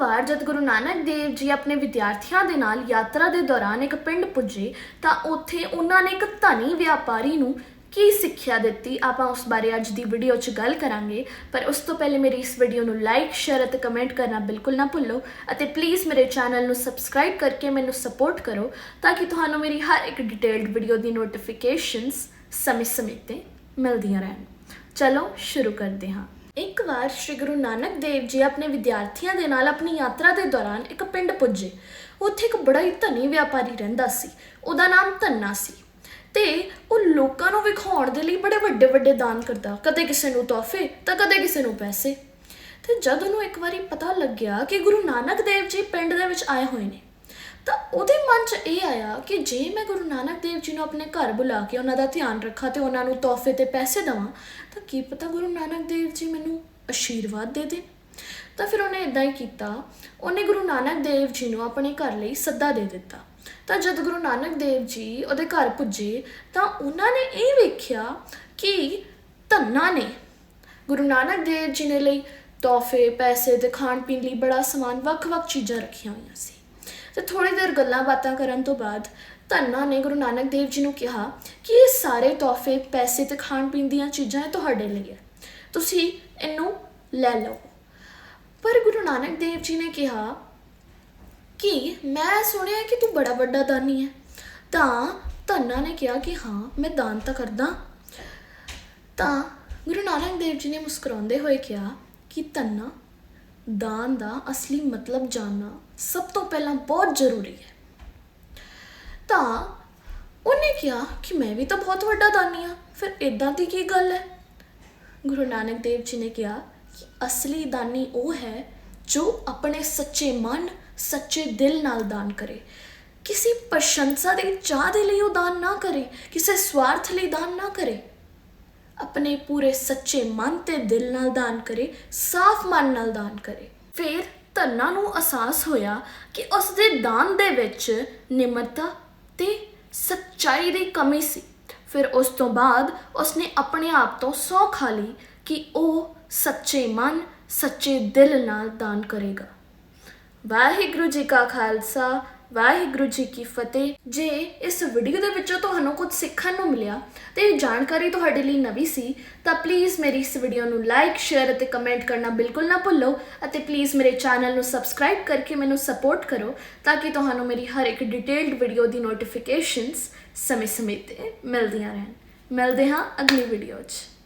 ਵਾਰ ਜਦ ਗੁਰੂ ਨਾਨਕ ਦੇਵ ਜੀ ਆਪਣੇ ਵਿਦਿਆਰਥੀਆਂ ਦੇ ਨਾਲ ਯਾਤਰਾ ਦੇ ਦੌਰਾਨ ਇੱਕ ਪਿੰਡ ਪੁੱਜੇ, ਤਾਂ ਉੱਥੇ ਉਹਨਾਂ ਨੇ ਇੱਕ ਧਨੀ ਵਪਾਰੀ ਨੂੰ ਕੀ ਸਿੱਖਿਆ ਦਿੱਤੀ? ਆਪਾਂ ਉਸ ਬਾਰੇ ਅੱਜ ਦੀ ਵੀਡੀਓ 'ਚ ਗੱਲ ਕਰਾਂਗੇ। ਪਰ ਉਸ ਤੋਂ ਪਹਿਲੇ ਮੇਰੀ ਇਸ ਵੀਡੀਓ ਨੂੰ ਲਾਈਕ ਸ਼ੇਅਰ ਅਤੇ ਕਮੈਂਟ ਕਰਨਾ ਬਿਲਕੁਲ ਨਾ ਭੁੱਲੋ ਅਤੇ ਪਲੀਜ਼ ਮੇਰੇ ਚੈਨਲ ਨੂੰ ਸਬਸਕ੍ਰਾਈਬ ਕਰਕੇ ਮੈਨੂੰ ਸਪੋਰਟ ਕਰੋ ਤਾਂ ਕਿ ਤੁਹਾਨੂੰ ਮੇਰੀ ਹਰ ਇੱਕ ਡਿਟੇਲਡ ਵੀਡੀਓ ਦੀ ਨੋਟੀਫਿਕੇਸ਼ਨਸ ਸਮੇਂ-ਸਮੇਂ ਤੇ ਮਿਲਦੀਆਂ ਰਹਿਣ। ਚਲੋ, ਸ਼ੁਰੂ ਕਰਦੇ ਹਾਂ। ਇੱਕ ਵਾਰ ਸ੍ਰੀ ਗੁਰੂ ਨਾਨਕ ਦੇਵ ਜੀ ਆਪਣੇ ਵਿਦਿਆਰਥੀਆਂ ਦੇ ਨਾਲ ਆਪਣੀ ਯਾਤਰਾ ਦੇ ਦੌਰਾਨ ਇੱਕ ਪਿੰਡ ਪੁੱਜੇ। ਉੱਥੇ ਇੱਕ ਬੜਾ ਹੀ ਧਨੀ ਵਪਾਰੀ ਰਹਿੰਦਾ ਸੀ। ਉਹਦਾ ਨਾਮ ਧੰਨਾ ਸੀ। ਤੇ ਉਹ ਲੋਕਾਂ ਨੂੰ ਵਿਖਾਉਣ ਦੇ ਲਈ ਬੜੇ ਵੱਡੇ ਵੱਡੇ ਦਾਨ ਕਰਦਾ। ਕਦੇ ਕਿਸੇ ਨੂੰ ਤੋਹਫੇ, ਤਾਂ ਕਦੇ ਕਿਸੇ ਨੂੰ ਪੈਸੇ। ਤੇ ਜਦ ਉਹਨੂੰ ਇੱਕ ਵਾਰੀ ਪਤਾ ਲੱਗਿਆ ਕਿ ਗੁਰੂ ਨਾਨਕ ਦੇਵ ਜੀ ਪਿੰਡ ਦੇ ਵਿੱਚ ਆਏ ਹੋਏ ਨੇ ਤਾਂ ਉਹਦੇ ਮਨ 'ਚ ਇਹ ਆਇਆ ਕਿ ਜੇ ਮੈਂ ਗੁਰੂ ਨਾਨਕ ਦੇਵ ਜੀ ਨੂੰ ਆਪਣੇ ਘਰ ਬੁਲਾ ਕੇ ਉਹਨਾਂ ਦਾ ਧਿਆਨ ਰੱਖਾਂ ਤੇ ਉਹਨਾਂ ਨੂੰ ਤੋਹਫੇ ਤੇ ਪੈਸੇ ਦਵਾਂ, ਤਾਂ ਕੀ ਪਤਾ ਗੁਰੂ ਨਾਨਕ ਦੇਵ ਜੀ ਮੈਨੂੰ ਅਸ਼ੀਰਵਾਦ ਦੇ ਦੇ? ਤਾਂ ਫਿਰ ਉਹਨੇ ਇਦਾਂ ਹੀ ਕੀਤਾ। ਉਹਨੇ ਗੁਰੂ ਨਾਨਕ ਦੇਵ ਜੀ ਨੂੰ ਆਪਣੇ ਘਰ ਲਈ ਸੱਦਾ ਦੇ ਦਿੱਤਾ। ਤਾਂ ਜਦ ਗੁਰੂ ਨਾਨਕ ਦੇਵ ਜੀ ਉਹਦੇ ਘਰ ਪੁੱਜੇ, ਤਾਂ ਉਹਨਾਂ ਨੇ ਇਹ ਵੇਖਿਆ ਕਿ ਧੰਨਾ ਨੇ ਗੁਰੂ ਨਾਨਕ ਦੇਵ ਜੀ ਨੇ ਲਈ ਤੋਹਫੇ, ਪੈਸੇ ਤੇ ਖਾਣ ਪੀਣ ਲਈ ਬੜਾ ਸਮਾਨ ਵੱਖ-ਵੱਖ ਚੀਜ਼ਾਂ ਰੱਖੀਆਂ ਹੋਈਆਂ ਸੀ। ਤੇ ਥੋੜੀ ਦੇਰ ਗੱਲਾਂ ਬਾਤਾਂ ਕਰਨ ਤੋਂ ਬਾਅਦ ਧੰਨਾ ਨੇ ਗੁਰੂ ਨਾਨਕ ਦੇਵ ਜੀ ਨੂੰ ਕਿਹਾ ਕਿ ਇਹ ਸਾਰੇ ਤੋਹਫੇ ਪੈਸੇ ਤੇ ਖਾਣ ਪੀਣ ਦੀਆਂ ਚੀਜ਼ਾਂ ਇਹ ਤੁਹਾਡੇ ਲਈ ਹੈ। ਤੁਸੀਂ ਇਹਨੂੰ ਲੈ ਲਓ। ਪਰ ਗੁਰੂ ਨਾਨਕ ਦੇਵ ਜੀ ਨੇ ਕਿਹਾ ਕਿ ਮੈਂ ਸੁਣਿਆ ਕਿ ਤੂੰ ਬੜਾ ਵੱਡਾ ਦਾਨੀ ਹੈ। ਤਾਂ ਧੰਨਾ ਨੇ ਕਿਹਾ ਕਿ ਹਾਂ, ਮੈਂ ਦਾਨ ਤਾਂ ਕਰਦਾ। ਤਾਂ ਗੁਰੂ ਨਾਨਕ ਦੇਵ ਜੀ ਨੇ ਮੁਸਕਰਾਉਂਦੇ ਹੋਏ ਕਿਹਾ ਕਿ ਧੰਨਾ ਦਾਨ ਦਾ ਅਸਲੀ ਮਤਲਬ ਜਾਣਨਾ ਸਭ ਤੋਂ ਪਹਿਲਾਂ ਬਹੁਤ ਜ਼ਰੂਰੀ ਹੈ। ਤਾਂ ਉਹਨੇ ਕਿਹਾ ਕਿ ਮੈਂ ਵੀ ਤਾਂ ਬਹੁਤ ਵੱਡਾ ਦਾਨੀ ਆ ਫਿਰ ਇਦਾਂ ਦੀ ਕੀ ਗੱਲ ਹੈ? ਗੁਰੂ ਨਾਨਕ ਦੇਵ ਜੀ ਨੇ ਕਿਹਾ ਕਿ ਅਸਲੀ ਦਾਨੀ ਉਹ ਹੈ ਜੋ ਆਪਣੇ ਸੱਚੇ ਮਨ, ਸੱਚੇ ਦਿਲ ਨਾਲ ਦਾਨ ਕਰੇ। ਕਿਸੇ ਪ੍ਰਸ਼ੰਸਾ ਦੇ ਚਾਹ ਦੇ ਲਈ ਉਹ ਦਾਨ ਨਾ ਕਰੇ, ਕਿਸੇ ਸਵਾਰਥ ਲਈ ਦਾਨ ਨਾ ਕਰੇ। ਆਪਣੇ ਪੂਰੇ ਸੱਚੇ ਮਨ ਤੇ ਦਿਲ ਨਾਲ ਦਾਨ ਕਰੇ, ਸਾਫ਼ ਮਨ ਨਾਲ ਦਾਨ ਕਰੇ। ਫਿਰ ਧੰਨਾ ਨੂੰ ਅਹਿਸਾਸ ਹੋਇਆ ਕਿ ਉਸ ਦੇ ਦਾਨ ਦੇ ਵਿੱਚ ਨਿਮਰਤਾ ਤੇ ਸੱਚਾਈ ਦੀ ਕਮੀ ਸੀ। ਫਿਰ ਉਸ ਤੋਂ ਬਾਅਦ ਉਸਨੇ ਆਪਣੇ ਆਪ ਤੋਂ ਸੌ ਖਾ ਲਈ ਕਿ ਉਹ ਸੱਚੇ ਮਨ, ਸੱਚੇ ਦਿਲ ਨਾਲ ਦਾਨ ਕਰੇਗਾ। ਵਾਹਿਗੁਰੂ ਜੀ ਕਾ ਖਾਲਸਾ ਵਾਹਿਗੁਰੂ ਜੀ ਕੀ ਫਤਿਹ। ਜੇ ਇਸ ਵੀਡੀਓ ਦੇ ਵਿੱਚੋਂ ਤੁਹਾਨੂੰ ਕੁਝ ਸਿੱਖਣ ਨੂੰ ਮਿਲਿਆ ਤੇ ਇਹ ਜਾਣਕਾਰੀ ਤੁਹਾਡੇ ਲਈ ਨਵੀਂ ਸੀ, ਤਾਂ ਪਲੀਜ਼ ਮੇਰੀ ਇਸ ਵੀਡੀਓ ਨੂੰ ਲਾਈਕ ਸ਼ੇਅਰ ਅਤੇ ਕਮੈਂਟ ਕਰਨਾ ਬਿਲਕੁਲ ਨਾ ਭੁੱਲੋ ਅਤੇ ਪਲੀਜ਼ ਮੇਰੇ ਚੈਨਲ ਨੂੰ ਸਬਸਕ੍ਰਾਈਬ ਕਰਕੇ ਮੈਨੂੰ ਸਪੋਰਟ ਕਰੋ ਤਾਂ ਕਿ ਤੁਹਾਨੂੰ ਮੇਰੀ ਹਰ ਇੱਕ ਡਿਟੇਲਡ ਵੀਡੀਓ ਦੀ ਨੋਟੀਫਿਕੇਸ਼ਨਸ ਸਮੇਂ-ਸਮੇਂ ਤੇ ਮਿਲਦੀਆਂ ਰਹਿਣ। ਮਿਲਦੇ ਹਾਂ ਅਗਲੀ ਵੀਡੀਓ 'ਚ।